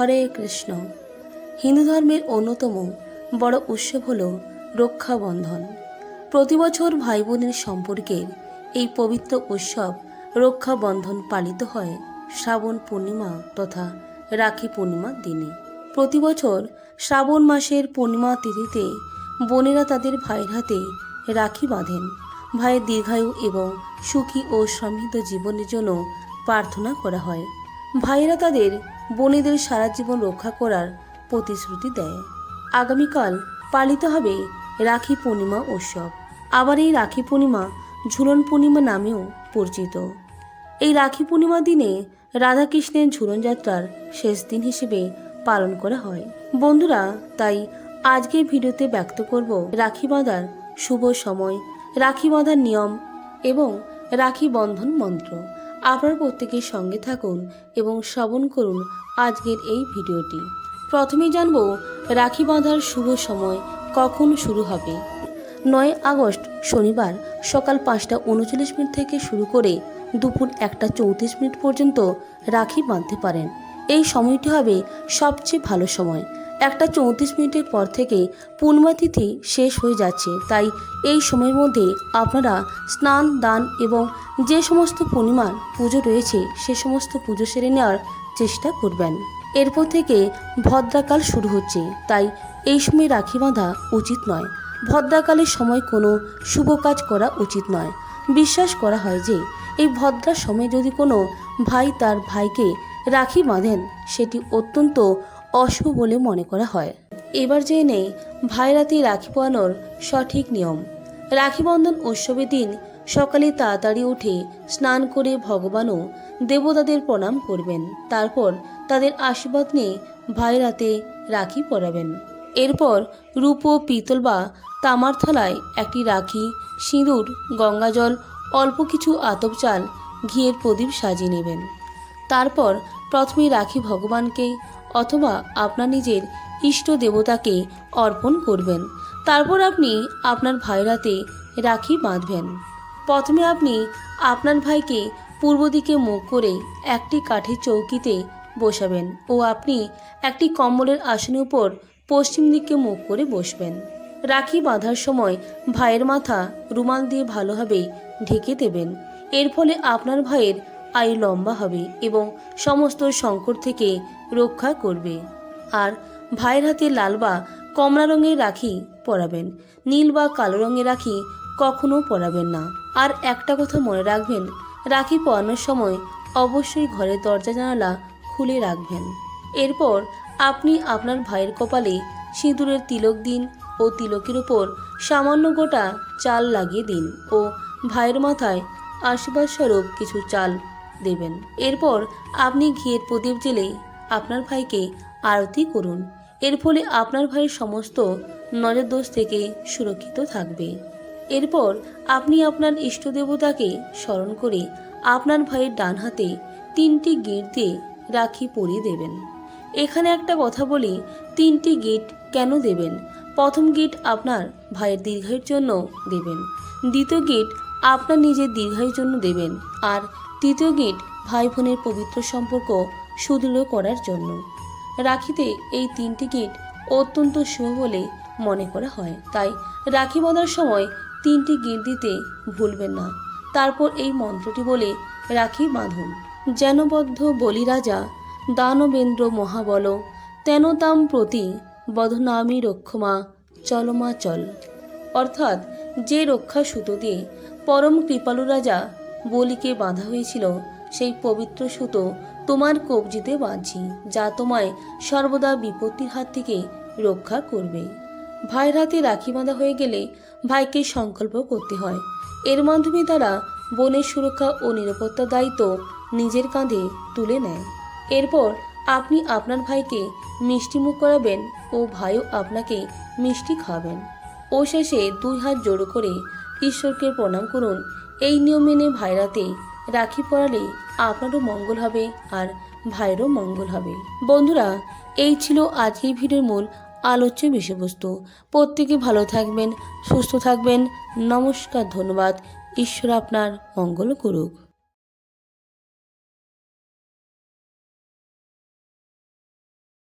হরে কৃষ্ণ। হিন্দু ধর্মের অন্যতম বড় উৎসব হল রক্ষাবন্ধন। প্রতি বছর ভাই বোনের সম্পর্কের এই পবিত্র উৎসব রক্ষাবন্ধন পালিত হয় শ্রাবণ পূর্ণিমা তথা রাখি পূর্ণিমার দিনে। প্রতি বছর শ্রাবণ মাসের পূর্ণিমা তিথিতে বোনেরা তাদের ভাইয়ের হাতে রাখি বাঁধেন। ভাইয়ের দীর্ঘায়ু এবং সুখী ও সমৃদ্ধ জীবনের জন্য প্রার্থনা করা হয়। ভাইয়েরা তাদের বোনেদের সারা জীবন রক্ষা করার প্রতিশ্রুতি দেয়। আগামীকাল পালিত হবে রাখি পূর্ণিমা উৎসব। আবার এই রাখি পূর্ণিমা ঝুলন পূর্ণিমা নামেও পরিচিত। এই রাখি পূর্ণিমা দিনে রাধাকৃষ্ণের ঝুলন যাত্রার শেষ দিন হিসেবে পালন করা হয়। বন্ধুরা, তাই আজকের ভিডিওতে ব্যক্ত করব রাখি বাঁধার শুভ সময়, রাখি বাঁধার নিয়ম এবং রাখি বন্ধন মন্ত্র। আপনার প্রত্যেকের সঙ্গে থাকুন এবং শ্রবণ করুন আজকের এই ভিডিওটি। প্রথমে জানব, রাখি বাঁধার শুভ সময় কখন শুরু হবে? নয় আগস্ট, শনিবার, সকাল পাঁচটা উনচল্লিশ মিনিট থেকে শুরু করে দুপুর একটা চৌত্রিশ মিনিট পর্যন্ত রাখি বাঁধতে পারেন। এই সময়টি হবে সবচেয়ে ভালো সময়। একটা চৌত্রিশ মিনিটের পর থেকে পূর্ণিমা তিথি শেষ হয়ে যাচ্ছে। তাই এই সময়ের মধ্যে আপনারা স্নান, দান এবং যে সমস্ত পূর্ণিমার পুজো রয়েছে, সে সমস্ত পুজো সেরে নেওয়ার চেষ্টা করবেন। এরপর থেকে ভদ্রাকাল শুরু হচ্ছে। তাই এই সময় রাখি বাঁধা উচিত নয়। ভদ্রাকালের সময় কোনো শুভ কাজ করা উচিত নয়। বিশ্বাস করা হয় যে, এই ভদ্রার সময় যদি কোনো ভাই তার ভাইকে রাখি বাঁধেন, সেটি অত্যন্ত অশুভ বলে মনে করা হয়। এবার জেনে নেই ভাই রাতে রাখি পরানোর সঠিক নিয়ম। রাখি বন্ধন উৎসবের দিন সকালে তাড়াতাড়ি উঠে স্নান করে ভগবানও দেবতাদের প্রণাম করবেন। তারপর তাদের আশীর্বাদ নিয়ে ভাই রাতে রাখি পরাবেন। এরপর রূপ পিতল বা তামার থালায় একটি রাখি, সিঁদুর, গঙ্গাজল, অল্প কিছু আতপ চাল, ঘিয়ের প্রদীপ সাজিয়ে নেবেন। তারপর প্রথমে রাখি ভগবানকে অথবা আপনার নিজের ইষ্ট দেবতাকে অর্পণ করবেন। তারপর আপনি আপনার ভাইরাতে রাখি বাঁধবেন। প্রথমে আপনি আপনার ভাইকে পূর্ব দিকে মুখ করে একটি কাঠের চৌকিতে বসাবেন ও আপনি একটি কম্বলের আসনের উপর পশ্চিম দিকে মুখ করে বসবেন। রাখি বাঁধার সময় ভাইয়ের মাথা রুমাল দিয়ে ভালোভাবে ঢেকে দেবেন। এর ফলে আপনার ভাইয়ের আয়ু লম্বা হবে এবং সমস্ত সংকট থেকে রক্ষা করবে। আর ভাইয়ের হাতে লাল বা কমলা রঙের রাখি পরাবেন, নীল বা কালো রঙের রাখি কখনো পরাবেন না। আর একটা কথা মনে রাখবেন, রাখি পরানোর সময় অবশ্যই ঘরের দরজা জানালা খুলে রাখবেন। এরপর আপনি আপনার ভাইয়ের কপালে সিঁদুরের তিলক দিন ও তিলকের উপর সামান্য গোটা চাল লাগিয়ে দিন ও ভাইয়ের মাথায় আশীর্বাদ স্বরূপ কিছু চাল দেবেন। এরপর আপনি ঘিয়ের প্রদীপ জেলে আপনার ভাইকে আরতি করুন। এর ফলে আপনার ভাইয়ের সমস্ত নজরদোষ থেকে সুরক্ষিত থাকবে। এরপর আপনি আপনার ইষ্ট দেবতাকে স্মরণ করে আপনার ভাইয়ের ডান হাতে তিনটি গিট দিয়ে রাখি পরিয়ে দেবেন। এখানে একটা কথা বলি, তিনটি গিট কেন দেবেন? প্রথম গিট আপনার ভাইয়ের দীর্ঘায়ুর জন্য দেবেন। দ্বিতীয় গিট আপনার নিজের দীর্ঘায়ুর জন্য দেবেন। আর তৃতীয় গিট ভাই বোনের পবিত্র সম্পর্ক সুদৃঢ় করার জন্য। রাখিতে এই তিনটি গিট অত্যন্ত শুভ বলে মনে করা হয়। তাই রাখি বাঁধার সময় তিনটি গিট দিতে ভুলবেন না। তারপর এই মন্ত্রটি বলে, রাখি বাঁধুন যেনবদ্ধ বলি রাজা দানবেন্দ্র মহাবল, তেন তাম প্রতি বধনামি রক্ষমা চলমা চল। অর্থাৎ যে রক্ষা সুতো দিয়ে পরম কৃপালু রাজা বলিকে বাঁধা হয়েছিল, সেই পবিত্র সুতো তোমার কবজিতে বাঁধছি, যা তোমায় সর্বদা বিপত্তির হাত থেকে রক্ষা করবে। ভাইয়ের হাতে রাখি বাঁধা হয়ে গেলে ভাইকে সংকল্প করতে হয়। এর মাধ্যমে তারা বনের সুরক্ষা ও নিরাপত্তার দায়িত্ব নিজের কাঁধে তুলে নেয়। এরপর আপনি আপনার ভাইকে মিষ্টিমুখ করাবেন ও ভাইও আপনাকে মিষ্টি খাওয়াবেন। ও শেষে দুই হাত জোড়ো করে ঈশ্বরকে প্রণাম করুন। এই নিয়ম মেনে ভাইরাতে রাখি পড়ালে আপনারও মঙ্গল হবে আর ভাইয়েরও মঙ্গল হবে। বন্ধুরা, এই ছিল আজকের ভিডিওর মূল আলোচ্য বিষয়বস্তু। প্রত্যেকে ভালো থাকবেন, সুস্থ থাকবেন। নমস্কার, ধন্যবাদ। ঈশ্বর আপনার মঙ্গল করুক।